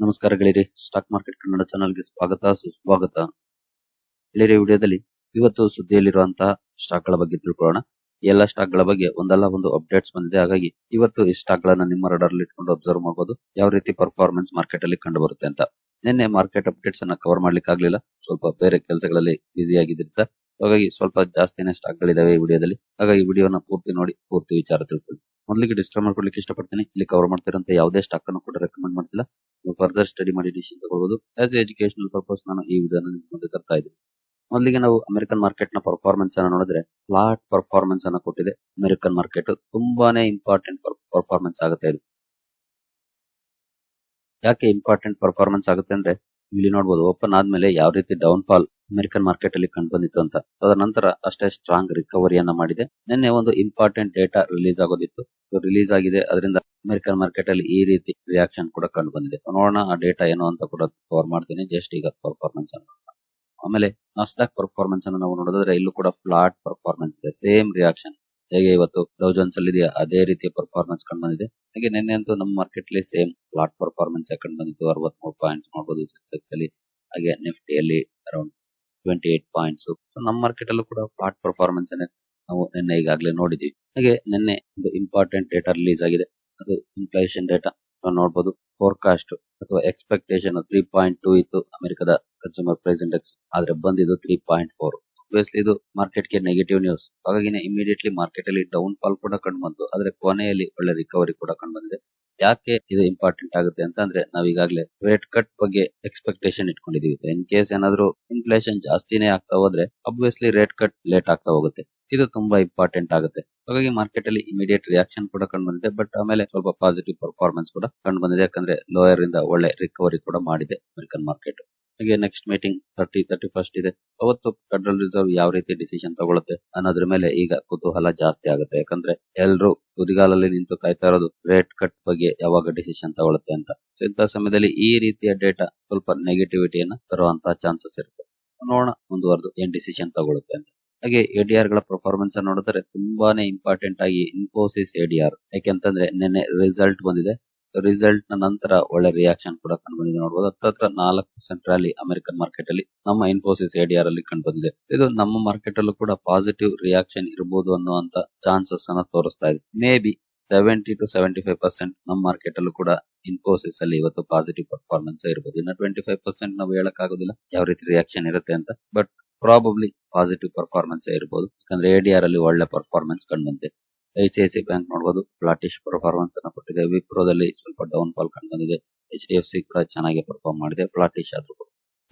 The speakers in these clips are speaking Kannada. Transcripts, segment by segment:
ನಮಸ್ಕಾರ ಗೆಳೆಯರಿ ಸ್ಟಾಕ್ ಮಾರ್ಕೆಟ್ ಕನ್ನಡ ಚಾನಲ್ಗೆ ಸ್ವಾಗತ, ಸುಸ್ವಾಗತ. ಗೆಳೆಯರಿ ವಿಡಿಯೋದಲ್ಲಿ ಇವತ್ತು ಸುದ್ದಿಯಲ್ಲಿರುವಂತಹ ಸ್ಟಾಕ್ಗಳ ಬಗ್ಗೆ ತಿಳ್ಕೊಳ್ಳೋಣ. ಎಲ್ಲ ಸ್ಟಾಕ್ಗಳ ಬಗ್ಗೆ ಒಂದಲ್ಲ ಒಂದು ಅಪ್ಡೇಟ್ಸ್ ಬಂದಿದೆ. ಹಾಗಾಗಿ ಇವತ್ತು ಈ ಸ್ಟಾಕ್ ಗಳನ್ನ ನಿಮ್ಮ ರಡರ್ ಇಟ್ಕೊಂಡು ಅಬ್ಸರ್ವ್ ಮಾಡಬಹುದು ಯಾವ ರೀತಿ ಪರ್ಫಾರ್ಮೆನ್ಸ್ ಮಾರ್ಕೆಟ್ ಅಲ್ಲಿ ಕಂಡು ಬರುತ್ತೆ ಅಂತ. ನಿನ್ನೆ ಮಾರ್ಕೆಟ್ ಅಪ್ಡೇಟ್ಸ್ ಅನ್ನ ಕವರ್ ಮಾಡ್ಲಿಕ್ಕೆ ಆಗ್ಲಿಲ್ಲ. ಸ್ವಲ್ಪ ಬೇರೆ ಕೆಲಸಗಳಲ್ಲಿ ಬ್ಯುಸಿ ಆಗಿದ್ದಿರ್ತ ಹಾಗಾಗಿ ಸ್ವಲ್ಪ ಜಾಸ್ತಿನೇ ಸ್ಟಾಕ್ ಗಳಿದಾವೆ ಈ ವಿಡಿಯೋದಲ್ಲಿ. ಹಾಗಾಗಿ ವಿಡಿಯೋನ ಪೂರ್ತಿ ನೋಡಿ, ಪೂರ್ತಿ ವಿಚಾರ ತಿಳ್ಕೊಳ್ಳಿ. ಮೊದಲಿಗೆ ಡಿಸ್ಕ್ಲೈಮರ್ ಕೊಡ್ಲಿಕ್ಕೆ ಇಷ್ಟಪಡ್ತೀನಿ. ಇಲ್ಲಿ ಕವರ್ ಮಾಡ್ತಿರೋ ಯಾವುದೇ ಸ್ಟಾಕ್ ಅನ್ನು ಕೂಡ ರೆಕಮೆಂಡ್ ಮಾಡ್ತಿಲ್ಲ. ಫರ್ದರ್ ಸ್ಟಡಿ ಮಾಡಿ ಡಿಸಿಷನ್ ತಗೊಳ್ಬಹುದು ಆಸ್ ಎಜುಕೇಶನಲ್ ಪರ್ಪಸ್ ನಾನು ಈ ವಿಧಾನ ಮುಂದೆ ತರ್ತಾ ಇದ್ದೀನಿ. ಮೊದಲಿಗೆ ನಾವು ಅಮೆರಿಕನ್ ಮಾರ್ಕೆಟ್ನ ಪರ್ಫಾರ್ಮೆನ್ಸ್ ಅನ್ನ ನೋಡಿದ್ರೆ ಫ್ಲಾಟ್ ಪರ್ಫಾರ್ಮೆನ್ಸ್ ಅನ್ನ ಕೊಟ್ಟಿದೆ ಅಮೆರಿಕನ್ ಮಾರ್ಕೆಟ್ ತುಂಬಾನೇ ಇಂಪಾರ್ಟೆಂಟ್ ಪರ್ಫಾರ್ಮೆನ್ಸ್ ಆಗುತ್ತೆ ಇದು. ಯಾಕೆ ಇಂಪಾರ್ಟೆಂಟ್ ಪರ್ಫಾರ್ಮೆನ್ಸ್ ಆಗುತ್ತೆ ಅಂದ್ರೆ, ಇಲ್ಲಿ ನೋಡಬಹುದು ಓಪನ್ ಆದ್ಮೇಲೆ ಯಾವ ರೀತಿ ಡೌನ್ ಫಾಲ್ ಅಮೆರಿಕನ್ ಮಾರ್ಕೆಟ್ ಅಲ್ಲಿ ಕಂಡು ಬಂದಿತ್ತು ಅಂತ. ಅದರ ನಂತರ ಅಷ್ಟೇ ಸ್ಟ್ರಾಂಗ್ ರಿಕವರಿಯನ್ನ ಮಾಡಿದೆ. ನಿನ್ನೆ ಒಂದು ಇಂಪಾರ್ಟೆಂಟ್ ಡೇಟಾ ರಿಲೀಸ್ ಆಗೋದಿತ್ತು. ರಿಲೀಸ್ ಆಗಿದೆ. ಅದರಿಂದ ಅಮೆರಿಕನ್ ಮಾರ್ಕೆಟ್ ಅಲ್ಲಿ ಈ ರೀತಿ ರಿಯಾಕ್ಷನ್ ಕೂಡ ಕಂಡು ಬಂದಿದೆ. ನೋಡೋಣ ಆ ಡೇಟಾ ಏನು ಅಂತ ಕೂಡ ಕವರ್ ಮಾಡ್ತೀನಿ. ಜಸ್ಟ್ ಈಗ ಪರ್ಫಾರ್ಮೆನ್ಸ್ ಅನ್ನು ಆಮೇಲೆ ನಾಸ್ದಾಕ್ ಪರ್ಫಾರ್ಮೆನ್ಸ್ ಅನ್ನು ನಾವು ನೋಡೋದಾದ್ರೆ ಇಲ್ಲೂ ಕೂಡ ಫ್ಲಾಟ್ ಪರ್ಫಾರ್ಮೆನ್ಸ್ ಇದೆ. ಸೇಮ್ ರಿಯಾಕ್ಷನ್ ಹೇಗೆ ಇವತ್ತು ಡೌ ಜೋನ್ಸ್ ಅಲ್ಲಿ ಇದೆಯಾ? ಅದೇ ರೀತಿಯ ಪರ್ಫಾರ್ಮೆನ್ಸ್ ಕಂಡು ಬಂದಿದೆ. ಹಾಗೆ ನಿನ್ನೆ ಅಂತೂ ನಮ್ಮ ಮಾರ್ಕೆಟ್ ಅಲ್ಲಿ ಸೇಮ್ ಫ್ಲಾಟ್ ಪರ್ಫಾರ್ಮೆನ್ಸ್ ಕಂಡು ಬಂದಿತ್ತು. ಅರವತ್ಮೂರು ಪಾಯಿಂಟ್ಸ್ ನೋಡಬಹುದು ಸೆನ್ಸೆಕ್ಸ್ ಅಲ್ಲಿ. ಹಾಗೆ ನಿಫ್ಟಿಯಲ್ಲಿ ಅರೌಂಡ್ ಟ್ವೆಂಟಿ ಏಟ್ ಪಾಯಿಂಟ್ಸ್ ನಮ್ಮ ಮಾರ್ಕೆಟ್ ಅಲ್ಲೂ ಕೂಡ ಫ್ಲಾಟ್ ಪರ್ಫಾರ್ಮೆನ್ಸ್ ನಾವು ನಿನ್ನೆ ಈಗಾಗಲೇ ನೋಡಿದೀವಿ. ಹಾಗೆ ನಿನ್ನೆ ಒಂದು ಇಂಪಾರ್ಟೆಂಟ್ ಡೇಟಾ ರಿಲೀಸ್ ಆಗಿದೆ. ಅದು ಇನ್ಫ್ಲೇಷನ್ ಡೇಟಾ ನೋಡಬಹುದು ಫೋರ್ಕಾಸ್ಟ್ ಅಥವಾ ಎಕ್ಸ್ಪೆಕ್ಟೇಷನ್ ತ್ರೀ ಪಾಯಿಂಟ್ ಟೂ ಇತ್ತು ಅಮೆರಿಕದ ಕನ್ಸ್ಯೂಮರ್ ಪ್ರೈಸ್ ಇಂಡೆಕ್ಸ್ ಆದ್ರೆ ಬಂದಿದ್ದು ತ್ರೀ ಪಾಯಿಂಟ್ ಫೋರ್ ಆಬ್ವಿಯಸ್ಲಿ ಇದು ಮಾರ್ಕೆಟ್ಗೆ ನೆಗೆಟಿವ್ ನ್ಯೂಸ್ ಹಾಗಾಗಿ ಇಮಿಡಿಯೇಟ್ಲಿ ಮಾರ್ಕೆಟ್ ಅಲ್ಲಿ ಡೌನ್ ಫಾಲ್ ಕೂಡ ಕಂಡು ಬಂತು. ಆದ್ರೆ ಕೊನೆಯಲ್ಲಿ ಒಳ್ಳೆ ರಿಕವರಿ ಕೂಡ ಕಂಡು ಬಂದಿದೆ. ಯಾಕೆ ಇದು ಇಂಪಾರ್ಟೆಂಟ್ ಆಗುತ್ತೆ ಅಂತ ಅಂದ್ರೆ ನಾವ್ ಈಗಾಗಲೇ ರೇಟ್ ಕಟ್ ಬಗ್ಗೆ ಎಕ್ಸ್ಪೆಕ್ಟೇಷನ್ ಇಟ್ಕೊಂಡಿದೀವಿ. ಇನ್ ಕೇಸ್ ಏನಾದ್ರು ಇನ್ಫ್ಲೇಷನ್ ಜಾಸ್ತಿನೇ ಆಗ್ತಾ ಹೋದ್ರೆ ಅಬ್ವಿಯಸ್ಲಿ ರೇಟ್ ಕಟ್ ಲೇಟ್ ಆಗ್ತಾ ಹೋಗುತ್ತೆ. ಇದು ತುಂಬಾ ಇಂಪಾರ್ಟೆಂಟ್ ಆಗುತ್ತೆ. ಹಾಗಾಗಿ ಮಾರ್ಕೆಟ್ ಅಲ್ಲಿ ಇಮಿಡಿಯೇಟ್ ರಿಯಾಕ್ಷನ್ ಕೂಡ ಕಂಡು ಬಂದಿದೆ ಬಟ್ ಆಮೇಲೆ ಸ್ವಲ್ಪ ಪಾಸಿಟಿವ್ ಪರ್ಫಾರ್ಮೆನ್ಸ್ ಕೂಡ ಕಂಡು ಬಂದಿದೆ. ಯಾಕಂದ್ರೆ ಲೋಯರ್ ಇಂದ ಒಳ್ಳೆ ರಿಕವರಿ ಕೂಡ ಮಾಡಿದೆ ಅಮೆರಿಕನ್ ಮಾರ್ಕೆಟ್ ಹಾಗೆ next meeting thirty thirty first ಇದೆ. ಅವತ್ತು ಫೆಡರಲ್ ರಿಸರ್ವ್ ಯಾವ ರೀತಿ ಡಿಸಿಷನ್ ತಗೊಳುತ್ತೆ ಅನ್ನೋದ್ರ ಮೇಲೆ ಈಗ ಕುತೂಹಲ ಜಾಸ್ತಿ ಆಗುತ್ತೆ. ಯಾಕಂದ್ರೆ ಎಲ್ರು ತುದಿಗಾಲಲ್ಲಿ ನಿಂತು ಕಾಯ್ತಾ ಇರೋದು ರೇಟ್ ಕಟ್ ಬಗ್ಗೆ ಯಾವಾಗ ಡಿಸಿಷನ್ ತಗೊಳುತ್ತೆ ಅಂತ. ಇಂತಹ ಸಮಯದಲ್ಲಿ ಈ ರೀತಿಯ ಡೇಟಾ ಸ್ವಲ್ಪ ನೆಗೆಟಿವಿಟಿಯನ್ನ ತರುವಂತಹ ಚಾನ್ಸಸ್ ಇರುತ್ತೆ. ನೋಡೋಣ ಮುಂದುವರೆದು ಏನ್ ಡಿಸಿಷನ್ ತಗೊಳುತ್ತೆ ಅಂತ. ಹಾಗೆ ಎಡಿಆರ್ಗಳ ಪರ್ಫಾರ್ಮೆನ್ಸ್ ನೋಡಿದ್ರೆ ತುಂಬಾನೇ ಇಂಪಾರ್ಟೆಂಟ್ ಆಗಿ ಇನ್ಫೋಸಿಸ್ ಎಡಿಆರ್ ಯಾಕೆಂತಂದ್ರೆ ನಿನ್ನೆ ರಿಸಲ್ಟ್ ಬಂದಿದೆ. ರಿಸಲ್ಟ್ನ ನಂತರ ಒಳ್ಳೆ ರಿಯಾಕ್ಷನ್ ಕೂಡ ಕಂಡು ಬಂದಿದೆ ನೋಡಬಹುದು ಹತ್ತತ್ರ ನಾಲ್ಕು ಪರ್ಸೆಂಟ್ ರ್ಯಾಲಿ ಅಮೆರಿಕನ್ ಮಾರ್ಕೆಟ್ ಅಲ್ಲಿ ನಮ್ಮ ಇನ್ಫೋಸಿಸ್ ಎಡಿಆರ್ ಅಲ್ಲಿ ಕಂಡು ಬಂದಿದೆ ಇದು ನಮ್ಮ ಮಾರ್ಕೆಟ್ ಅಲ್ಲೂ ಕೂಡ ಪಾಸಿಟಿವ್ ರಿಯಾಕ್ಷನ್ ಇರಬಹುದು ಅನ್ನುವಂತ ಚಾನ್ಸಸ್ ಅನ್ನ ತೋರಿಸ್ತಾ ಇದೆ. Maybe seventy to seventy five percent ನಮ್ಮ ಮಾರ್ಕೆಟ್ ಅಲ್ಲೂ ಕೂಡ ಇನ್ಫೋಸಿಸ್ ಅಲ್ಲಿ ಇವತ್ತು ಪಾಸಿಟಿವ್ ಪರ್ಫಾರ್ಮೆನ್ಸ್ ಇರಬಹುದು ಇನ್ನ ಟ್ವೆಂಟಿ ಫೈವ್ ಪರ್ಸೆಂಟ್ ನಾವು ಹೇಳಕ್ ಆಗೋದಿಲ್ಲ ಯಾವ ರೀತಿ ರಿಯಾಕ್ಷನ್ ಇರುತ್ತೆ ಅಂತ ಬಟ್ ಪ್ರಾಬಬ್ಲಿ ಪಾಸಿಟಿವ್ ಪರ್ಫಾರ್ಮೆನ್ಸ್ ಇರಬಹುದು ಯಾಕಂದ್ರೆ ಎಡಿಆರ್ ಅಲ್ಲಿ ಒಳ್ಳೆ ಪರ್ಫಾರ್ಮೆನ್ಸ್ ಕಂಡು ಬಂದಿದೆ I C I C bank ನೋಡಬಹುದು ಫ್ಲಾಟಿಶ್ ಪರ್ಫಾರ್ಮೆನ್ಸ್ ಅನ್ನು ಕೊಟ್ಟಿದೆ. ವಿಪ್ರೋದಲ್ಲಿ ಸ್ವಲ್ಪ ಡೌನ್ ಫಾಲ್ ಕಂಡು ಬಂದಿದೆ ಎಚ್ ಡಿ ಎಫ್ ಸಿ ಕೂಡ ಚೆನ್ನಾಗಿ ಪರ್ಫಾರ್ಮ್ ಮಾಡಿದೆ. ಫ್ಲಾಟಿಶ್ ಆದ್ರೂ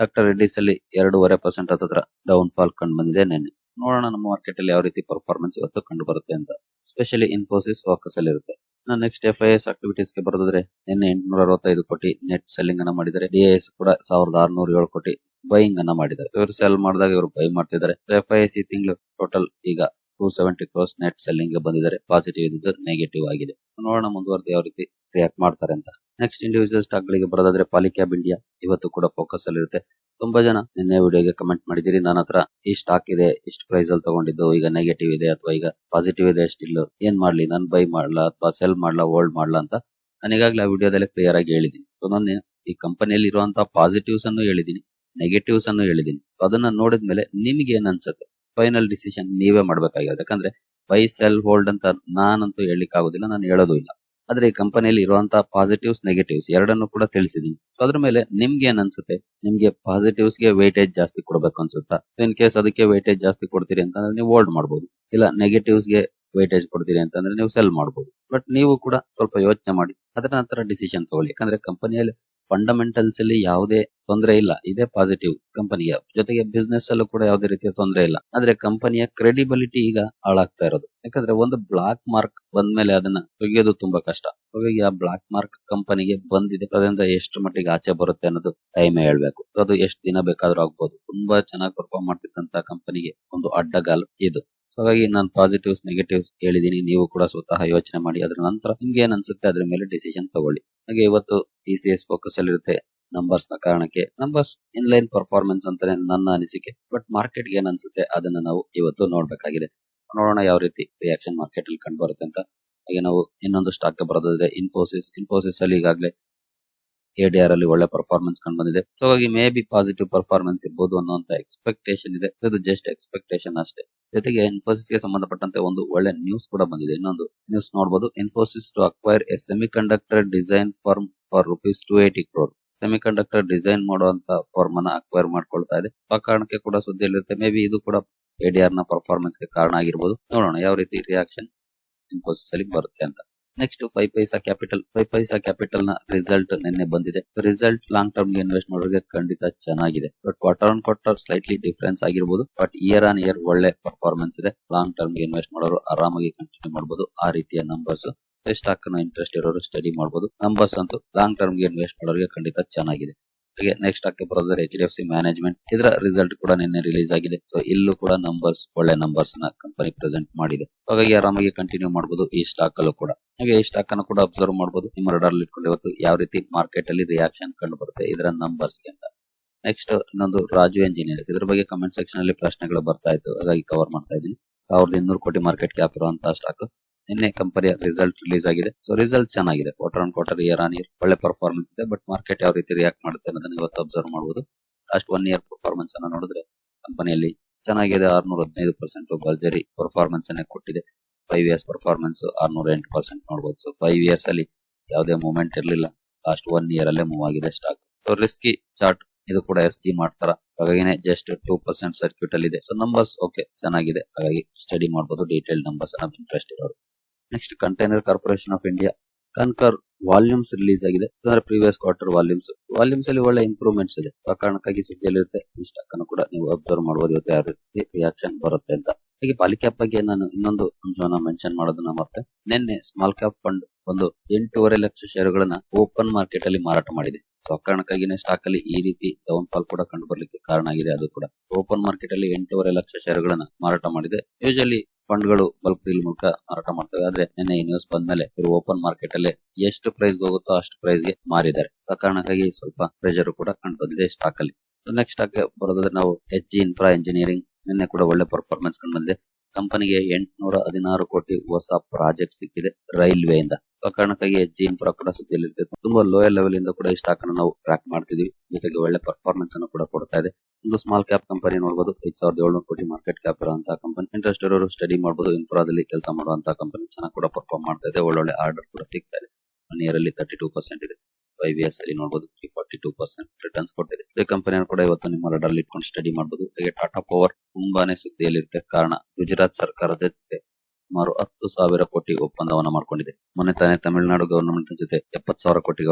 ಡಾಕ್ಟರ್ ರೆಡ್ಡಿಸ್ ಅಲ್ಲಿ ಎರಡೂವರೆ ಪರ್ಸೆಂಟ್ ಹತ್ರ ಡೌನ್ ಫಾಲ್ ಕಂಡು ಬಂದಿದೆ ನೆನ್ನೆ. ನೋಡೋಣ ನಮ್ಮ ಮಾರ್ಕೆಟ್ ಅಲ್ಲಿ ಯಾವ ರೀತಿ ಪರ್ಫಾರ್ಮೆನ್ಸ್ ಇವತ್ತು ಕಂಡು ಬರುತ್ತೆ ಅಂತ. ಸ್ಪೆಷಲಿ ಇನ್ಫೋಸಿಸ್ ಫೋಕಸ್ ಅಲ್ಲಿ ಇರುತ್ತೆ. ನೆಕ್ಸ್ಟ್ ಎಫ್ ಐ ಎಸ್ ಆಕ್ಟಿವಿಟೀಸ್ಗೆ ಬರೋದಾದ್ರೆ, ನಿನ್ನೆ ಎಂಟುನೂರ ಅರವತ್ತೈದು ಕೋಟಿ ನೆಟ್ ಸೆಲ್ಲಿಂಗ್ ಅನ್ನ ಮಾಡಿದ್ದಾರೆ. ಡಿ ಎಸ್ ಕೂಡ ಸಾವಿರದ ಆರ್ನೂರ ಏಳು ಕೋಟಿ ಬೈಯಿಂಗ್ ಅನ್ನ ಮಾಡಿದ್ದಾರೆ. ಇವರು ಸೆಲ್ ಮಾಡಿದಾಗ ಇವರು ಬೈ ಮಾಡ್ತಿದ್ದಾರೆ. ಎಫ್ ಐ ಎಸ್ ಈ ತಿಂಗಳು ಟೋಟಲ್ ಈಗ two seventy crores net selling ಬಂದಿದ್ದಾರೆ. ಪಾಸಿಟಿವ್ ಇದ್ದು ನೆಗೆಟಿವ್ ಆಗಿದೆ. ನೋಡೋಣ ಮುಂದುವರೆದು ಯಾವ ರೀತಿ ರಿಯಾಕ್ಟ್ ಮಾಡ್ತಾರೆ ಅಂತ. ನೆಕ್ಸ್ಟ್ ಇಂಡಿವಿಜುವಲ್ ಸ್ಟಾಕ್ ಗಳಿಗೆ ಬರೋದಾದ್ರೆ ಪಾಲಿಕ್ಯಾಬ್ ಇಂಡಿಯಾ ಇವತ್ತು ಕೂಡ ಫೋಕಸ್ ಅಲ್ಲಿ ಇರುತ್ತೆ. ತುಂಬಾ ಜನ ನಿನ್ನೆ ವಿಡಿಯೋಗೆ ಕಮೆಂಟ್ ಮಾಡಿದಿರಿ ನನ್ನ ಹತ್ರ ಈ ಸ್ಟಾಕ್ ಇದೆ, ಇಷ್ಟು ಪ್ರೈಸ್ ಅಲ್ಲಿ ತಗೊಂಡಿದ್ದು, ಈಗ ನೆಗೆಟಿವ್ ಇದೆ ಅಥವಾ ಈಗ ಪಾಸಿಟಿವ್ ಇದೆ ಸ್ಟಿಲ್ ಏನ್ ಮಾಡ್ಲಿ? ನಾನು ಬೈ ಮಾಡ್ಲಾ ಅಥವಾ ಸೆಲ್ ಮಾಡ್ಲಾ ಹೋಲ್ಡ್ ಮಾಡ್ಲಾ ಅಂತ ನಾನು ಈಗಾಗಲೇ ಆ ವಿಡಿಯೋದಲ್ಲಿ ಕ್ಲಿಯರ್ ಆಗಿ ಹೇಳಿದ್ದೀನಿ. ಸೊ ನಾನು ಈ ಕಂಪನಿಯಲ್ಲಿ ಇರುವಂತಹ ಪಾಸಿಟಿವ್ಸ್ ಅನ್ನು ಹೇಳಿದ್ದೀನಿ ನೆಗೆಟಿವ್ಸ್ ಅನ್ನು ಹೇಳಿದ್ದೀನಿ. ಅದನ್ನ ನೋಡಿದ್ಮೇಲೆ ನಿಮ್ಗೆ ಏನ್ ಅನ್ಸುತ್ತೆ? ಫೈನಲ್ ಡಿಸಿಷನ್ ನೀವೇ ಮಾಡ್ಬೇಕಾಗಿರೋದು ಯಾಕಂದ್ರೆ ಬೈ ಸೆಲ್ ಹೋಲ್ಡ್ ಅಂತ ನಾನಂತೂ ಹೇಳಲಿಕ್ಕೆ ಆಗೋದಿಲ್ಲ ನಾನು ಹೇಳೋದು ಇಲ್ಲ. ಆದ್ರೆ ಈ ಕಂಪನಿಯಲ್ಲಿ ಇರುವಂತಹ ಪಾಸಿಟಿವ್ಸ್ ನೆಗೆಟಿವ್ಸ್ ಎರಡನ್ನು ಕೂಡ ತಿಳಿಸಿದೀನಿ ಅದ್ರ ಮೇಲೆ ನಿಮ್ಗೆ ಏನ್ ಅನ್ಸುತ್ತೆ? ನಿಮ್ಗೆ ಪಾಸಿಟಿವ್ಸ್ ವೇಟೇಜ್ ಜಾಸ್ತಿ ಕೊಡಬೇಕು ಅನ್ಸುತ್ತಾ? ಇನ್ ಕೇಸ್ ಅದಕ್ಕೆ ವೇಟೇಜ್ ಜಾಸ್ತಿ ಕೊಡ್ತೀರಿ ಅಂತಂದ್ರೆ ನೀವು ಹೋಲ್ಡ್ ಮಾಡಬಹುದು ಇಲ್ಲ ನೆಗೆಟಿವ್ಸ್ಗೆ ವೇಟೇಜ್ ಕೊಡ್ತೀರಿ ಅಂತಂದ್ರೆ ನೀವು ಸೆಲ್ ಮಾಡಬಹುದು ಬಟ್ ನೀವು ಕೂಡ ಸ್ವಲ್ಪ ಯೋಚನೆ ಮಾಡಿ, ಅದರ ನಂತರ ಡಿಸಿಷನ್ ತಗೊಳ್ಳಿ. ಯಾಕಂದ್ರೆ ಕಂಪನಿಯಲ್ಲಿ ಫಂಡಮೆಂಟಲ್ಸ್ ಅಲ್ಲಿ ಯಾವುದೇ ತೊಂದರೆ ಇಲ್ಲ. ಇದೇ ಪಾಸಿಟಿವ್ ಕಂಪನಿಯ ಜೊತೆಗೆ ಬಿಸ್ನೆಸ್ ಅಲ್ಲೂ ಕೂಡ ಯಾವುದೇ ರೀತಿಯ ತೊಂದರೆ ಇಲ್ಲ. ಆದ್ರೆ ಕಂಪನಿಯ ಕ್ರೆಡಿಬಿಲಿಟಿ ಈಗ ಹಾಳಾಗ್ತಾ ಇರೋದು. ಯಾಕಂದ್ರೆ ಒಂದು ಬ್ಲಾಕ್ ಮಾರ್ಕ್ ಬಂದ್ಮೇಲೆ ಅದನ್ನ ತೆಗೆಯೋದು ತುಂಬಾ ಕಷ್ಟ. ಹಾಗಾಗಿ ಆ ಬ್ಲಾಕ್ ಮಾರ್ಕ್ ಕಂಪನಿಗೆ ಬಂದಿದೆ. ಅದರಿಂದ ಎಷ್ಟು ಮಟ್ಟಿಗೆ ಆಚೆ ಬರುತ್ತೆ ಅನ್ನೋದು ಟೈಮೇ ಹೇಳ್ಬೇಕು. ಅದು ಎಷ್ಟು ದಿನ ಬೇಕಾದ್ರೂ ಆಗ್ಬೋದು. ತುಂಬಾ ಚೆನ್ನಾಗಿ ಪರ್ಫಾರ್ಮ್ ಮಾಡ್ತಿದ್ದಂತ ಕಂಪನಿಗೆ ಒಂದು ಅಡ್ಡಗಾಲು ಇದು. ಹಾಗಾಗಿ ನಾನು ಪಾಸಿಟಿವ್ಸ್ ನೆಗೆಟಿವ್ಸ್ ಹೇಳಿದೀನಿ ನೀವು ಕೂಡ ಸ್ವತಃ ಯೋಚನೆ ಮಾಡಿ. ಅದರ ನಂತರ ನಿಮ್ಗೆ ಏನ್ ಅನ್ಸುತ್ತೆ ಅದ್ರ ಮೇಲೆ ಡಿಸಿಷನ್ ತಗೊಳ್ಳಿ. ಹಾಗೆ ಇವತ್ತು ಟಿ ಸಿ ಎಸ್ ಫೋಕಸ್ ಅಲ್ಲಿ ಇರುತ್ತೆ ನಂಬರ್ಸ್ನ ಕಾರಣಕ್ಕೆ. ನಂಬರ್ಸ್ ಇನ್ಲೈನ್ ಪರ್ಫಾರ್ಮೆನ್ಸ್ ಅಂತಾನೆ ನನ್ನ ಅನಿಸಿಕೆ. ಬಟ್ ಮಾರ್ಕೆಟ್ ಏನ್ ಅನ್ಸುತ್ತೆ ಅದನ್ನ ನಾವು ಇವತ್ತು ನೋಡ್ಬೇಕಾಗಿದೆ. ನೋಡೋಣ ಯಾವ ರೀತಿ ರಿಯಾಕ್ಷನ್ ಮಾರ್ಕೆಟ್ ಅಲ್ಲಿ ಕಂಡು ಬರುತ್ತೆ ಅಂತ. ಹಾಗೆ ನಾವು ಇನ್ನೊಂದು ಸ್ಟಾಕ್ ಬರೋದಾದ್ರೆ ಇನ್ಫೋಸಿಸ್ ಇನ್ಫೋಸಿಸ್ ಅಲ್ಲಿ ಈಗಾಗಲೇ ಎಡಿಆರ್ ಅಲ್ಲಿ ಒಳ್ಳೆ ಪರ್ಫಾರ್ಮೆನ್ಸ್ ಕಂಡು ಬಂದಿದೆ. ಹಾಗಾಗಿ ಮೇ ಬಿ ಪಾಸಿಟಿವ್ ಪರ್ಫಾರ್ಮೆನ್ಸ್ ಇರ್ಬೋದು ಅನ್ನುವಂತ ಎಕ್ಸ್ಪೆಕ್ಟೇಷನ್ ಇದೆ. ಇದು ಜಸ್ಟ್ ಎಕ್ಸ್ಪೆಕ್ಟೇಷನ್ ಅಷ್ಟೇ. ಜೊತೆಗೆ ಇನ್ಫೋಸಿಸ್ಗೆ ಸಂಬಂಧಪಟ್ಟಂತೆ ಒಂದು ಒಳ್ಳೆ ನ್ಯೂಸ್ ಕೂಡ ಬಂದಿದೆ. ಇನ್ನೊಂದು ನ್ಯೂಸ್ ನೋಡಬಹುದು Infosys to acquire a semiconductor design firm for rupees two eighty crore semiconductor design ಮಾಡುವಂತ ಫಾರ್ಮ್ ಅನ್ನ ಅಕ್ವೈರ್ ಮಾಡ್ಕೊಳ್ತಾ ಇದೆ. ಆ ಕಾರಣಕ್ಕೆ ಕೂಡ ಸುದ್ದಿಯಲ್ಲಿರುತ್ತೆ. ಮೇ ಬಿ ಇದು ಕೂಡ ಎಡಿಆರ್ನ ಪರ್ಫಾರ್ಮೆನ್ಸ್ಗೆ ಕಾರಣ ಆಗಿರ್ಬೋದು. ನೋಡೋಣ ಯಾವ ರೀತಿ ರಿಯಾಕ್ಷನ್ ಇನ್ಫೋಸಿಸ್ ಅಲ್ಲಿ ಬರುತ್ತೆ ಅಂತ. Next five paisa capital five paisa ಕ್ಯಾಪಿಟಲ್ನ result ನಿನ್ನೆ ಬಂದಿದೆ. ರಿಸಲ್ಟ್ ಲಾಂಗ್ ಟರ್ಮ್ಗೆ ಇನ್ವೆಸ್ಟ್ ಮಾಡೋರಿಗೆ ಖಂಡಿತ ಚೆನ್ನಾಗಿದೆ. But quarter on quarter slightly difference ಆಗಿರ್ಬೋದು. ಬಟ್ ಇಯರ್ ಆನ್ ಇಯರ್ ಒಳ್ಳೆ ಪರ್ಫಾರ್ಮೆನ್ಸ್ ಇದೆ. ಲಾಂಗ್ ಟರ್ಮ್ಗೆ ಇನ್ವೆಸ್ಟ್ ಮಾಡೋರು ಆರಾಮಾಗಿ ಕಂಟಿನ್ಯೂ ಮಾಡಬಹುದು ಆ ರೀತಿಯ ನಂಬರ್ಸ್ ಸ್ಟಾಕ್ನ ಇಂಟ್ರೆಸ್ಟ್ ಇರೋರು ಸ್ಟಡಿ ಮಾಡಬಹುದು ನಂಬರ್ಸ್ ಅಂತೂ ಲಾಂಗ್ ಟರ್ಮ್ಗೆ ಇನ್ವೆಸ್ಟ್ ಮಾಡೋರಿಗೆ ಖಂಡಿತ ಚೆನ್ನಾಗಿದೆ. ಹಾಗೆ ನೆಕ್ಸ್ಟ್ ಹಾಕಿ ಬರೋದ್ರೆ H D F C management ಇದರ ರಿಸಲ್ಟ್ ಕೂಡ ನಿನ್ನೆ ರಿಲೀಸ್ ಆಗಿದೆ. ಸೊ ಇಲ್ಲೂ ಕೂಡ ನಂಬರ್ಸ್ ಒಳ್ಳೆ ನಂಬರ್ಸ್ನ ಕಂಪನಿ ಪ್ರೆಸೆಂಟ್ ಮಾಡಿದೆ. ಹಾಗಾಗಿ ಆರಾಮಾಗಿ ಕಂಟಿನ್ಯೂ ಮಾಡಬಹುದು ಈ ಸ್ಟಾಕ್ ಅಲ್ಲೂ ಕೂಡ. ಹಾಗೆ ಈ ಸ್ಟಾಕ್ ಅನ್ನು ಕೂಡ ಅಬ್ಸರ್ವ್ ಮಾಡಬಹುದು ನಿಮ್ಮ ರಡಾರ್ ಇಟ್ಕೊಂಡು ಇವತ್ತು ಯಾವ ರೀತಿ ಮಾರ್ಕೆಟ್ ಅಲ್ಲಿ ರಿಯಾಕ್ಷನ್ ಕಂಡು ಬರುತ್ತೆ ಇದರ ನಂಬರ್ಸ್ ಅಂತ. ನೆಕ್ಸ್ಟ್ ಇನ್ನೊಂದು ರಾಜು ಎಂಜಿನಿಯರ್ಸ್ ಇದ್ರ ಬಗ್ಗೆ ಕಮೆಂಟ್ ಸೆಕ್ಷನ್ ಅಲ್ಲಿ ಪ್ರಶ್ನೆಗಳು ಬರ್ತಾ ಇತ್ತು. ಹಾಗಾಗಿ ಕವರ್ ಮಾಡ್ತಾ ಇದ್ದೀನಿ. ಸಾವಿರದ ಇನ್ನೂರು ಕೋಟಿ ಮಾರ್ಕೆಟ್ ಕ್ಯಾಪ್ ಇರುವಂತಹ ಸ್ಟಾಕ್ ನಿನ್ನೆ ಕಂಪನಿಯ ರಿಸಲ್ಟ್ ರಿಲೀಸ್ ಆಗಿದೆ. ಸೊ ರಿಸಲ್ಟ್ ಚೆನ್ನಾಗಿದೆ. Quarter on quarter year on year ಒಳ್ಳೆ ಪರ್ಫಾರ್ಮೆನ್ಸ್ ಇದೆ. ಬಟ್ ಮಾರ್ಕೆಟ್ ಯಾವ ರೀತಿ ರಿಯಾಕ್ಟ್ ಮಾಡುತ್ತೆ ಅನ್ನೋದನ್ನ ಇವತ್ತು ಅಬ್ಸರ್ವ್ ಮಾಡಬಹುದು ಲಾಸ್ಟ್ ಒನ್ ಇಯರ್ ಪರ್ಫಾರ್ಮೆನ್ಸ್ ಅನ್ನ ನೋಡಿದ್ರೆ ಕಂಪನಿಯಲ್ಲಿ ಚೆನ್ನಾಗಿದೆ. ಆರ್ನೂರ ಹದಿನೈದು ಪರ್ಸೆಂಟ್ ಬಲ್ಜರಿ ಪರ್ಫಾರ್ಮೆನ್ಸ್ ಅನ್ನ ಕೊಟ್ಟಿದೆ. ಫೈವ್ ಇಯರ್ಸ್ ಪರ್ಫಾರ್ಮೆನ್ಸ್ ಆರ್ನೂರ ಎಂಟು ಪರ್ಸೆಂಟ್ ನೋಡಬಹುದು ಸೊ ಫೈವ್ ಇಯರ್ಸ್ ಅಲ್ಲಿ ಯಾವುದೇ ಮೂವ್ಮೆಂಟ್ ಇರಲಿಲ್ಲ. ಲಾಸ್ಟ್ ಒನ್ ಇಯರ್ ಅಲ್ಲೇ ಮೂವ್ ಆಗಿದೆ ಸ್ಟಾಕ್ ಸೊ ರಿಸ್ಕಿ ಚಾರ್ಟ್ ಇದು ಕೂಡ ಎಸ್ ಜಿ ಮಾಡ್ತಾರ ಹಾಗಾಗಿನೇ ಜಸ್ಟ್ ಟೂ ಪರ್ಸೆಂಟ್ ಸರ್ಕ್ಯೂಟ್ ಅಲ್ಲಿ ಇದೆ ಸೊ ನಂಬರ್ಸ್ ಓಕೆ ಚೆನ್ನಾಗಿದೆ. ಹಾಗಾಗಿ ಸ್ಟಡಿ ಮಾಡಬಹುದು ಡೀಟೇಲ್ ನಂಬರ್ಸ್ ಇಂಟ್ರೆಸ್ಟ್ ಇರೋರು. Next container corporation of India Concor volumes release ಆಗಿದೆ. ಅಂದ್ರೆ ಪ್ರೀವಿಯಸ್ ಕ್ವಾರ್ಟರ್ ವಾಲ್ಯೂಮ್ಸ್ ವಾಲ್ಯೂಮ್ಸ್ ಅಲ್ಲಿ ಒಳ್ಳೆ ಇಂಪ್ರೂವ್ಮೆಂಟ್ಸ್ ಇದೆ. ಆ ಕಾರಣಕ್ಕಾಗಿ ಸುದ್ದಿಯಲ್ಲಿರುತ್ತೆ. ಅನ್ನು ಕೂಡ ನೀವು ಅಬ್ಸರ್ವ್ ಮಾಡಬಹುದು ಯಾವ ರೀತಿ ರಿಯಾಕ್ಷನ್ ಬರುತ್ತೆ ಅಂತ. ಹಾಗೆ ಪಾಲಿಕ್ಯಾಪ್ ಬಗ್ಗೆ ನಾನು ಇನ್ನೊಂದು ಅಂಶವನ್ನ ಮೆನ್ಷನ್ ಮಾಡೋದನ್ನ ಮತ್ತೆ ನಿನ್ನೆ ಸ್ಮಾಲ್ ಕ್ಯಾಪ್ ಫಂಡ್ ಒಂದು ಎಂಟೂವರೆ ಲಕ್ಷ ಷೇರುಗಳನ್ನ ಓಪನ್ ಮಾರ್ಕೆಟ್ ಅಲ್ಲಿ ಮಾರಾಟ ಮಾಡಿದೆ. ಸೊ ಆ ಕಾರಣಕ್ಕಾಗಿನೇ ಸ್ಟಾಕ್ ಅಲ್ಲಿ ಈ ರೀತಿ ಡೌನ್ ಫಾಲ್ ಕೂಡ ಕಂಡು ಬರ್ಲಿಕ್ಕೆ ಕಾರಣ ಆಗಿದೆ. ಅದು ಕೂಡ ಓಪನ್ ಮಾರ್ಕೆಟ್ ಅಲ್ಲಿ ಎಂಟೂವರೆ ಲಕ್ಷ ಷೇರುಗಳನ್ನ ಮಾರಾಟ ಮಾಡಿದೆ. ಯೂಶಲಿ ಫಂಡ್ಗಳು ಬಲ್ಕ್ ಡೀಲ್ ಮೂಲಕ ಮಾರಾಟ ಮಾಡ್ತವೆ. ಆದ್ರೆ ನಿನ್ನೆ ಈ ನ್ಯೂಸ್ ಬಂದ್ಮೇಲೆ ಇವರು ಓಪನ್ ಮಾರ್ಕೆಟ್ ಅಲ್ಲಿ ಎಷ್ಟು ಪ್ರೈಸ್ ಹೋಗುತ್ತೋ ಅಷ್ಟು ಪ್ರೈಸ್ಗೆ ಮಾರಿದ್ದಾರೆ. ಆ ಕಾರಣಕ್ಕಾಗಿ ಸ್ವಲ್ಪ ಪ್ರೆಷರ್ ಕೂಡ ಕಂಡು ಬಂದಿದೆ ಸ್ಟಾಕ್ ಅಲ್ಲಿ. ನೆಕ್ಸ್ಟ್ ಸ್ಟಾಕ್ ಬರೋದಾದ್ರೆ ನಾವು ಎಚ್ ಜಿ ಇನ್ಫ್ರಾ ಇಂಜಿನಿಯರಿಂಗ್ ನಿನ್ನೆ ಕೂಡ ಒಳ್ಳೆ ಪರ್ಫಾರ್ಮೆನ್ಸ್ ಕಂಡು ಬಂದಿದೆ. ಕಂಪನಿಗೆ ಎಂಟುನೂರ ಹದಿನಾರು ಕೋಟಿ ಹೊಸ ಪ್ರಾಜೆಕ್ಟ್ ಸಿಕ್ಕಿದೆ ರೈಲ್ವೆ ಇಂದ. ಕಾರಣಕ್ಕಾಗಿ ಜಿ ಇನ್ಫ್ರಾ ಕೂಡ ಸುದ್ದಿಯಲ್ಲಿ ಇರ್ತದೆ ತುಂಬಾ ಲೋಯರ್ ಲೆವೆಲ್ ಇಂದ ಕೂಡ ಈ ಸ್ಟಾಕ್ ಅನ್ನು ನಾವು ಟ್ರ್ಯಾಕ್ ಮಾಡ್ತಿದೀವಿ ಜೊತೆಗೆ ಒಳ್ಳೆ ಪರ್ಫಾರ್ಮೆನ್ಸ್ ಅನ್ನು ಕೂಡ ಕೊಡ್ತಾ ಇದೆ. ಒಂದು ಸ್ಮಾಲ್ ಕ್ಯಾಪ್ ಕಂಪನಿ ನೋಡಬಹುದು ಐದ್ ಸಾವಿರದ ಏಳ್ನೂರು ಕೋಟಿ ಮಾರ್ಕೆಟ್ ಕ್ಯಾಪ್ ಇರುವಂತಹ ಕಂಪನಿ ಇಂಟ್ರೆಸ್ಟ್ ಇರೋರು ಸ್ಟಡಿ ಮಾಡಬಹುದು ಇನ್ಫ್ರಾದಲ್ಲಿ ಕೆಲಸ ಮಾಡುವಂತಹ ಕಂಪನಿ ಚೆನ್ನಾಗಿ ಕೂಡ ಪರ್ಫಾರ್ಮ್ ಮಾಡ್ತಾ ಇದೆ. ಒಳ್ಳೊಳ್ಳೆ ಆರ್ಡರ್ ಕೂಡ ಸಿಗ್ತಾ ಇದೆ. ಒನ್ ಇಯರ್ ಅಲ್ಲಿ ತರ್ಟಿ ಟೂ ಪರ್ಸೆಂಟ್ ಇದೆ. ಫೈವ್ ಇಯರ್ಸ್ ಅಲ್ಲಿ ನೋಡಬಹುದು three forty two percent returns ಕೊಟ್ಟಿದೆ. ಈ ಕಂಪನಿಯನ್ನು ಕೂಡ ಇವತ್ತು ನಿಮ್ಮ ರಡರ್ ಇಟ್ಕೊಂಡು ಸ್ಟಡಿ ಮಾಡಬಹುದು ಹಾಗೆ ಟಾಟಾ ಪವರ್ ತುಂಬಾನೇ ಸುದ್ದಿಯಲ್ಲಿರುತ್ತೆ ಕಾರಣ, ಗುಜರಾತ್ ಸರ್ಕಾರದ ಜೊತೆ ಸುಮಾರು ಹತ್ತು ಸಾವಿರ ಕೋಟಿ ಒಪ್ಪಂದವನ್ನ ಮಾಡ್ಕೊಂಡಿದೆ. ಮೊನ್ನೆ ತಾನೇ ತಮಿಳುನಾಡು ಗವರ್ನಮೆಂಟ್ ಜೊತೆ ಎಪ್ಪತ್ತು ಸಾವಿರ ಕೋಟಿ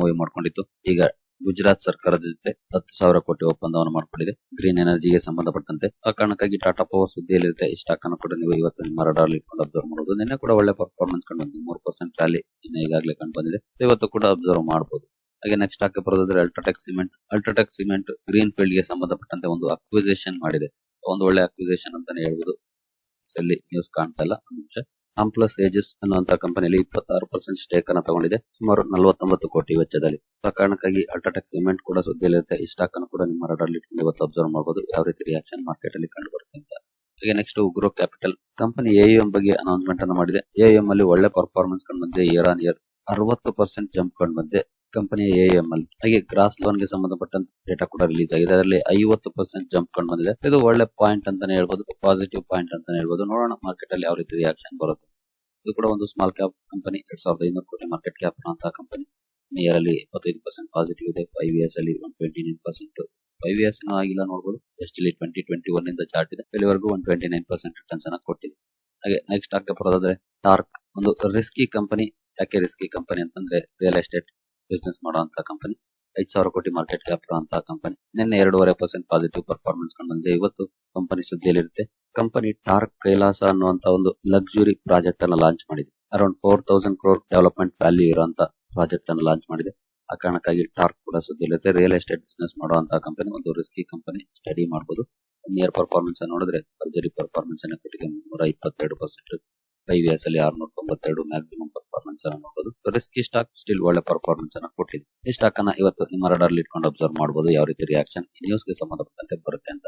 ಮೂವಿ ಮಾಡ್ಕೊಂಡಿತ್ತು. ಈಗ ಗುಜರಾತ್ ಸರ್ಕಾರದ ಜೊತೆ ಹತ್ತು ಸಾವಿರ ಕೋಟಿ ಒಪ್ಪಂದವನ್ನು ಮಾಡಿಕೊಂಡಿದೆ. ಗ್ರೀನ್ ಎನರ್ಜಿಗೆ ಸಂಬಂಧಪಟ್ಟಂತೆ. ಆ ಕಾರಣಕ್ಕಾಗಿ ಟಾಟಾ ಪವರ್ ಸುದ್ದಿಯಲ್ಲಿರುತ್ತೆ ಈ ಸ್ಟಾಕ್ ಕೂಡ, ನೀವು ಇವತ್ತು ನಿಮ್ಮ ರಡಾರ್ ಇಟ್ಕೊಂಡು ಅಬ್ಸರ್ವ್ ಮಾಡಬಹುದು ನಿನ್ನೆ ಕೂಡ ಒಳ್ಳೆ ಪರ್ಫಾರ್ಮೆನ್ಸ್ ಕಂಡು ಬಂದಿದೆ. ಮೂರು ಪರ್ಸೆಂಟ್ ರ್ಯಾಲಿ ಇನ್ನು ಈಗಾಗಲೇ ಕಂಡು ಬಂದಿದೆ. ಇವತ್ತು ಕೂಡ ಅಬ್ಸರ್ವ್ ಮಾಡಬಹುದು ಹಾಗೆ ನೆಕ್ಸ್ಟ್ ಹಾಕಿ ಬರೋದಾದ್ರೆ UltraTech cement UltraTech cement green ಫೀಲ್ಡ್ಗೆ ಸಂಬಂಧಪಟ್ಟಂತೆ ಒಂದು ಅಕ್ವಿಸೇಷನ್ ಮಾಡಿದೆ. ಒಂದು ಒಳ್ಳೆ ಅಕ್ವಿಸೇಷನ್ ಅಂತಾನೆ ಹೇಳ್ಬೋದು. ಅಲ್ಲಿ ನ್ಯೂಸ್ ಕಾಣ್ತಾ ಇಲ್ಲ. ನಿಮಿಷ. ಕಾಂಪ್ಲಸ್ ಏಜಸ್ ಅನ್ನುವಂತ ಕಂಪನಿಯಲ್ಲಿ ಇಪ್ಪತ್ತಾರು ಪರ್ಸೆಂಟ್ ಸ್ಟೇಕ್ ಅನ್ನು ತಗೊಂಡಿದೆ. ಸುಮಾರು ನಲವತ್ತೊಂಬತ್ತು ಕೋಟಿ ವೆಚ್ಚದಲ್ಲಿ. ಆ ಕಾರಣಕ್ಕಾಗಿ ಅಲ್ಟ್ರಾಟೆಕ್ ಸಿಮೆಂಟ್ ಕೂಡ ಸುದ್ದಿಯಲ್ಲಿರುತ್ತೆ. ಈ ಸ್ಟಾಕ್ ಅನ್ನು ಕೂಡ ನಿಮ್ಮ ರಡಾರ್ ಇಟ್ಕೊಂಡು ಇವತ್ತು ಅಬ್ಸರ್ವ್ ಮಾಡಬಹುದು ಯಾವ ರೀತಿ ರಿಯಾಕ್ಷನ್ ಮಾರ್ಕೆಟ್ ಅಲ್ಲಿ ಕಂಡು ಬರುತ್ತೆ ಅಂತ. ಹಾಗೆ next UGRO capital company AM ಬಗ್ಗೆ ಅನೌನ್ಸ್ಮೆಂಟ್ ಅನ್ನು ಮಾಡಿದೆ. ಎಎಂ ಅಲ್ಲಿ ಒಳ್ಳೆ ಪರ್ಫಾರ್ಮೆನ್ಸ್ ಕಂಡು ಬಂದಿದೆ ಇಯರ್ ಆನ್ ಇಯರ್ ಅರವತ್ತು ಪರ್ಸೆಂಟ್ ಜಂಪ್ ಕಂಡು ಬಂದಿದೆ ಕಂಪನಿಯ ಎಎಂ ಅಲ್ಲಿ ಹಾಗೆ ಗ್ರಾಸ್ ಲೋನ್ಗೆ ಸಂಬಂಧಪಟ್ಟಂತ ಡೇಟಾ ಕೂಡ ರಿಲೀಸ್ ಆಗಿದೆ. ಅದರಲ್ಲಿ ಐವತ್ತು ಪರ್ಸೆಂಟ್ ಜಂಪ್ ಕಂಡು ಬಂದಿದೆ ಇದು ಒಳ್ಳೆ ಪಾಯಿಂಟ್ ಅಂತಾನೆ ಹೇಳ್ಬೋದು. ಪಾಸಿಟಿವ್ ಪಾಯಿಂಟ್ ಅಂತಾನೆ ಹೇಳ್ಬೋದು. ನೋಡೋಣ ಮಾರ್ಕೆಟ್ ಅಲ್ಲಿ ಯಾವ ರೀತಿ ರಿಯಾಕ್ಷನ್ ಬರುತ್ತೆ. ಇದು ಕೂಡ ಒಂದು ಸ್ಮಾಲ್ ಕ್ಯಾಪ್ ಕಂಪನಿ ಎರಡ್ ಸಾವಿರದ ಐನೂರು ಕೋಟಿ ಮಾರ್ಕೆಟ್ ಕ್ಯಾಪ್ ಅಂತ ಕಂಪನಿ ಇಯರ್ ಅಲ್ಲಿ ಇಪ್ಪತ್ತೈದು ಪರ್ಸೆಂಟ್ ಪಾಸಿಟಿವ್ ಇದೆ. ಫೈವ್ ಇಯರ್ಸ್ ಅಲ್ಲಿ one twenty nine percent five years ಆಗಿಲ್ಲ ನೋಡಬಹುದು ಜಸ್ಟ್ ಇಲ್ಲಿ ಟ್ವೆಂಟಿ ಟ್ವೆಂಟಿ ಒನ್ ಇಂದ ಚಾರ್ಟ್ ಇದೆ. ಇಲ್ಲಿವರೆಗೂ one twenty nine percent returns ಅನ್ನ ಕೊಟ್ಟಿದೆ. ಹಾಗೆ ನೆಕ್ಸ್ಟ್ ಆಗ್ತಾ ಬರೋದಾದ್ರೆ ಟಾರ್ಕ್ ಒಂದು ರಿಸ್ಕಿ ಕಂಪನಿ ಯಾಕೆ ರಿಸ್ಕಿ ಕಂಪನಿ ಅಂತಂದ್ರೆ ರಿಯಲ್ ಎಸ್ಟೇಟ್ ಬಿಸ್ನೆಸ್ ಮಾಡುವಂತ ಕಂಪನಿ ಐದ್ ಸಾವಿರ ಕೋಟಿ ಮಾರ್ಕೆಟ್ ಕ್ಯಾಪ್ ಇರುವಂತಹ ಕಂಪನಿ ನಿನ್ನೆ ಎರಡೂವರೆ ಪರ್ಸೆಂಟ್ ಪಾಸಿಟಿವ್ ಪರ್ಫಾರ್ಮೆನ್ಸ್ ಕಂಡು ಬಂದಿದೆ ಇವತ್ತು ಕಂಪನಿ ಸುದ್ದಿಯಲ್ಲಿರುತ್ತೆ. ಕಂಪನಿ ಟಾರ್ಕ್ ಕೈಲಾಸ ಅನ್ನುವಂತ ಒಂದು ಲಕ್ಸುರಿ ಪ್ರಾಜೆಕ್ಟ್ ಅನ್ನು ಲಾಂಚ್ ಮಾಡಿದೆ. Around four thousand crore development value ಇರುವಂತ ಪ್ರಾಜೆಕ್ಟ್ ಅನ್ನು ಲಾಂಚ್ ಮಾಡಿದೆ. ಆ ಕಾರಣಕ್ಕಾಗಿ ಟಾರ್ಕ್ ಕೂಡ ಸುದ್ದಿಯಲ್ಲಿರುತ್ತೆ. ರಿಯಲ್ ಎಸ್ಟೇಟ್ ಬಿಸ್ನೆಸ್ ಮಾಡುವಂತಹ ಕಂಪನಿ ಒಂದು ರಿಸ್ಕಿ ಕಂಪನಿ ಸ್ಟಡಿ ಮಾಡಬಹುದು ನಿಯರ್ ಪರ್ಫಾರ್ಮೆನ್ಸ್ ನೋಡಿದ್ರೆ ಭರ್ಜರಿ ಪರ್ಫಾರ್ಮೆನ್ಸ್ ಅನ್ನು ಕೊಟ್ಟಿದೆ. ಮುನ್ನೂರ ಇಪ್ಪತ್ತೆರಡು ಪರ್ಸೆಂಟ್ ಫೈವ್ ಇಯರ್ಸ್ ಅಲ್ಲಿ ಆರ್ನೂರ ತೊಂಬತ್ತೆರಡು ಮ್ಯಾಕ್ಸಿಮಮ್ ಪರ್ಫಾರ್ಮೆನ್ಸ್ ಅನ್ನು ನೋಡಬಹುದು ರಿಸ್ಕಿ ಸ್ಟಾಕ್ ಸ್ಟಿಲ್ ಒಳ್ಳೆ ಪರ್ಫಾರ್ಮೆನ್ಸ್ ಅನ್ನು ಕೊಟ್ಟಿದೆ. ಈ ಸ್ಟಾಕ್ ಅನ್ನ ಇವತ್ತು ನಿಮ್ಮ ರಡಾರ್ ಇಟ್ಕೊಂಡು ಅಬ್ಸರ್ವ್ ಮಾಡಬಹುದು ಯಾವ ರೀತಿ ರಿಯಾಕ್ಷನ್ ನ್ಯೂಸ್ಗೆ ಸಂಬಂಧಪಟ್ಟಂತೆ ಬರುತ್ತೆ ಅಂತ.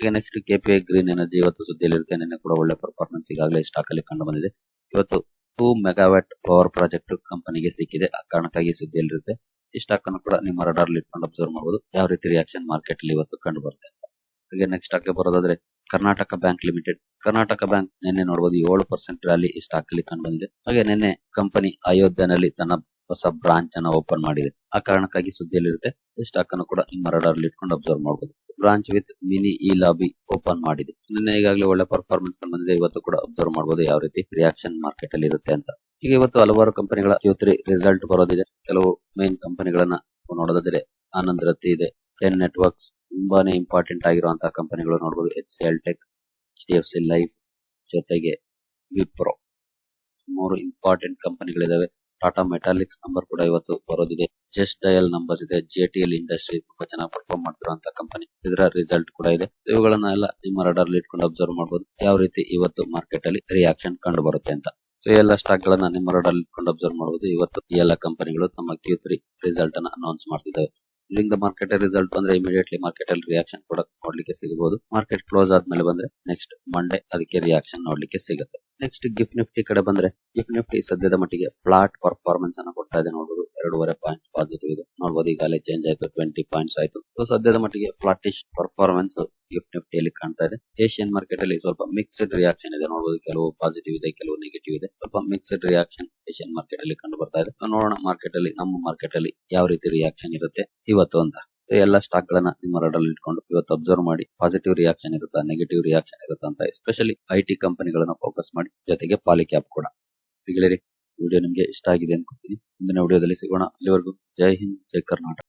ಈಗ ನೆಕ್ಸ್ಟ್ ಕೆಪಿ ಗ್ರೀನ್ ಎನರ್ಜಿ ಇವತ್ತು ಸುದ್ದಿಯಲ್ಲಿರುತ್ತೆ. ನಿನ್ನೆ ಕೂಡ ಒಳ್ಳೆ ಪರ್ಫಾರ್ಮೆನ್ಸ್ ಈಗಾಗಲೇ ಸ್ಟಾಕ್ ಅಲ್ಲಿ ಕಂಡು ಬಂದಿದೆ. ಇವತ್ತು ಟೂ ಮೆಗಾವ್ಯಾಟ್ ಪವರ್ ಪ್ರಾಜೆಕ್ಟ್ ಕಂಪನಿಗೆ ಸಿಕ್ಕಿದೆ. ಆ ಕಾರಣಕ್ಕಾಗಿ ಸುದ್ದಿಯಲ್ಲಿರುತ್ತೆ. ಈ ಸ್ಟಾಕ್ ಅನ್ನು ಕೂಡ ನಿಮ್ಮ ರಡಾರ್ ಇಟ್ಕೊಂಡು ಅಬ್ಸರ್ವ್ ಮಾಡಬಹುದು ಯಾವ ರೀತಿ ರಿಯಾಕ್ಷನ್ ಮಾರ್ಕೆಟ್ ಅಲ್ಲಿ ಇವತ್ತು ಕಂಡು ಬರುತ್ತೆ ಅಂತ. ಹಾಗೆ ನೆಕ್ಸ್ಟ್ ಸ್ಟಾಕ್ ಬರೋದಾದ್ರೆ Karnataka bank limited. Karnataka bank ನಿನ್ನೆ ನೋಡಬಹುದು ಏಳು ಪರ್ಸೆಂಟ್ ರ್ಯಾಲಿ ಈ ಸ್ಟಾಕ್ ಅಲ್ಲಿ ಕಂಡು ಬಂದಿದೆ ಹಾಗೆ ನಿನ್ನೆ ಕಂಪನಿ ಅಯೋಧ್ಯೆನಲ್ಲಿ ತನ್ನ ಹೊಸ ಬ್ರಾಂಚ್ ಅನ್ನ ಓಪನ್ ಮಾಡಿದೆ. ಆ ಕಾರಣಕ್ಕಾಗಿ ಸುದ್ದಿಯಲ್ಲಿರುತ್ತೆ, ಈ ಸ್ಟಾಕ್ ಅನ್ನು ಕೂಡ ನಿಮ್ಮ ರಡಾರ್ ಇಟ್ಕೊಂಡು ಅಬ್ಸರ್ವ್ ಮಾಡಬಹುದು branch with mini e lobby open ಮಾಡಿದೆ. ನಿನ್ನೆ ಈಗಾಗಲೇ ಒಳ್ಳೆ ಪರ್ಫಾರ್ಮೆನ್ಸ್ ಕಂಡು ಬಂದಿದೆ ಇವತ್ತು ಕೂಡ ಅಬ್ಸರ್ವ್ ಮಾಡಬಹುದು ಯಾವ ರೀತಿ ರಿಯಾಕ್ಷನ್ ಮಾರ್ಕೆಟ್ ಅಲ್ಲಿ ಇರುತ್ತೆ ಅಂತ. ಈಗ ಇವತ್ತು ಹಲವಾರು ಕಂಪನಿಗಳ ಜ್ಯೋತಿ ರಿಸಲ್ಟ್ ಬರೋದಿದೆ. ಕೆಲವು ಮೇನ್ ಕಂಪನಿಗಳನ್ನ ನೋಡೋದಾದ್ರೆ ಆನಂದ್ ರತ್ತಿ ಇದೆ. ಟೆನ್ ನೆಟ್ವರ್ಕ್ಸ್ ತುಂಬಾನೇ ಇಂಪಾರ್ಟೆಂಟ್ ಆಗಿರುವಂತಹ ಕಂಪನಿಗಳು ನೋಡಬಹುದು H C L tech H F C life ಜೊತೆಗೆ ವಿಪ್ರೋ ಮೂರು ಇಂಪಾರ್ಟೆಂಟ್ ಕಂಪನಿಗಳಿದಾವೆ ಟಾಟಾ ಮೆಟಾಲಿಕ್ಸ್ ನಂಬರ್ ಕೂಡ ಇವತ್ತು ಬರೋದಿದೆ. ಜಸ್ಟ್ ಡಯಲ್ ನಂಬರ್ ಇದೆ. ಜೆ ಟಿ ಎಲ್ ಇಂಡಸ್ಟ್ರಿ ತುಂಬಾ ಚೆನ್ನಾಗಿ ಪರ್ಫಾರ್ಮ್ ಮಾಡ್ತಿರುವಂತಹ ಕಂಪನಿ ಇದರ ರಿಸಲ್ಟ್ ಕೂಡ ಇದೆ. ಇವುಗಳನ್ನ ಎಲ್ಲ ನಿಮ್ಮ ರಡಾರ್ ಇಟ್ಕೊಂಡು ಅಬ್ಸರ್ವ್ ಮಾಡಬಹುದು ಯಾವ ರೀತಿ ಇವತ್ತು ಮಾರ್ಕೆಟ್ ಅಲ್ಲಿ ರಿಯಾಕ್ಷನ್ ಕಂಡು ಬರುತ್ತೆ ಅಂತ. ಸೊ ಎಲ್ಲ ಸ್ಟಾಕ್ ಗಳನ್ನ ನಿಮ್ಮ ರಡಾರ್ ಇಟ್ಕೊಂಡು ಅಬ್ಸರ್ವ್ ಮಾಡಬಹುದು ಇವತ್ತು ಈ ಎಲ್ಲ ಕಂಪನಿಗಳು ತಮ್ಮ ಕ್ಯೂ ತ್ರೀ ರಿಸಲ್ಟ್ ಅನ್ನ ಅನೌನ್ಸ್ ಮಾಡ್ತಿದ್ದಾವೆ ಇಲ್ಲಿಂದ ಮಾರ್ಕೆಟ್ ರಿಸಲ್ಟ್ ಬಂದ್ರೆ ಇಮಿಡಿಯೇಟ್ಲಿ ಮಾರ್ಕೆಟ್ ಅಲ್ಲಿ ರಿಯಾಕ್ಷನ್ ಕೂಡ ನೋಡ್ಲಿಕ್ಕೆ ಸಿಗಬಹುದು. ಮಾರ್ಕೆಟ್ ಕ್ಲೋಸ್ ಆದ್ಮೇಲೆ ಬಂದ್ರೆ ನೆಕ್ಸ್ಟ್ ಮಂಡೇ ಅದಕ್ಕೆ ರಿಯಾಕ್ಷನ್ ನೋಡ್ಲಿಕ್ಕೆ ಸಿಗುತ್ತೆ. ನೆಕ್ಸ್ಟ್ ಗಿಫ್ಟ್ ನಿಫ್ಟಿ ಕಡೆ ಬಂದ್ರೆ ಗಿಫ್ಟ್ ನಿಫ್ಟಿ ಸದ್ಯದ ಮಟ್ಟಿಗೆ ಫ್ಲಾಟ್ ಪರ್ಫಾರ್ಮೆನ್ಸ್ ಅನ್ನ ಕೊಡ್ತಾ ಇದೆ ನೋಡಬಹುದು ಎರಡೂವರೆ ಪಾಯಿಂಟ್ ಪಾಸಿಟಿವ್ ಇದೆ. ನೋಡಬಹುದು ಈಗಾಗಲೇ ಚೇಂಜ್ ಆಯ್ತು ಟ್ವೆಂಟಿ ಪಾಯಿಂಟ್ಸ್ ಆಯ್ತು. ಸೊ ಸದ್ಯದ ಮಟ್ಟಿಗೆ ಫ್ಲಾಟಿಶ್ ಪರ್ಫಾರ್ಮೆನ್ಸ್ ಗಿಫ್ಟ್ ನಿಫ್ಟಿಯಲ್ಲಿ ಕಾಣ್ತಾ ಇದೆ. ಏಷ್ಯನ್ ಮಾರ್ಕೆಟ್ ಅಲ್ಲಿ ಸ್ವಲ್ಪ ಮಿಕ್ಸ್ಡ್ ರಿಯಾಕ್ಷನ್ ಇದೆ. ನೋಡಬಹುದು ಕೆಲವು ಪಾಸಿಟಿವ್ ಇದೆ, ಕೆಲವು ನೆಗೆಟಿವ್ ಇದೆ. ಸ್ವಲ್ಪ ಮಿಕ್ಸ್ಡ್ ರಿಯಾಕ್ಷನ್ ಏಷ್ಯನ್ ಮಾರ್ಕೆಟ್ ಅಲ್ಲಿ ಕಂಡು ಬರ್ತಾ ಇದೆ. ನೋಡೋಣ ಮಾರ್ಕೆಟ್ ಅಲ್ಲಿ, ನಮ್ಮ ಮಾರ್ಕೆಟ್ ಅಲ್ಲಿ ಯಾವ ರೀತಿ ರಿಯಾಕ್ಷನ್ ಇರುತ್ತೆ ಇವತ್ತು ಅಂತ. ಎಲ್ಲ ಸ್ಟಾಕ್ ಗಳನ್ನ ನಿಮ್ಮ ರಡಲ್ಲಿ ಇಟ್ಕೊಂಡು ಇವತ್ತು ಅಬ್ಸರ್ವ್ ಮಾಡಿ ಪಾಸಿಟಿವ್ ರಿಯಾಕ್ಷನ್ ಇರುತ್ತಾ ನೆಗೆಟಿವ್ ರಿಯಾಕ್ಷನ್ ಇರುತ್ತಾ ಅಂತ ಎಸ್ಪೆಷಲಿ ಐ ಟಿ ಕಂಪನಿಗಳನ್ನ ಫೋಕಸ್ ಮಾಡಿ, ಜೊತೆಗೆ ಪಾಲಿಕ್ಯಾಪ್ ಕೂಡ. ವಿಡಿಯೋ ನಿಮಗೆ ಇಷ್ಟ ಆಗಿದೆ ಅನ್ಕೊತೀನಿ. ಮುಂದಿನ ವಿಡಿಯೋದಲ್ಲಿ ಸಿಗೋಣ. ಅಲ್ಲಿವರೆಗೂ ಜೈ ಹಿಂದ್ ಜೈ ಕರ್ನಾಟಕ.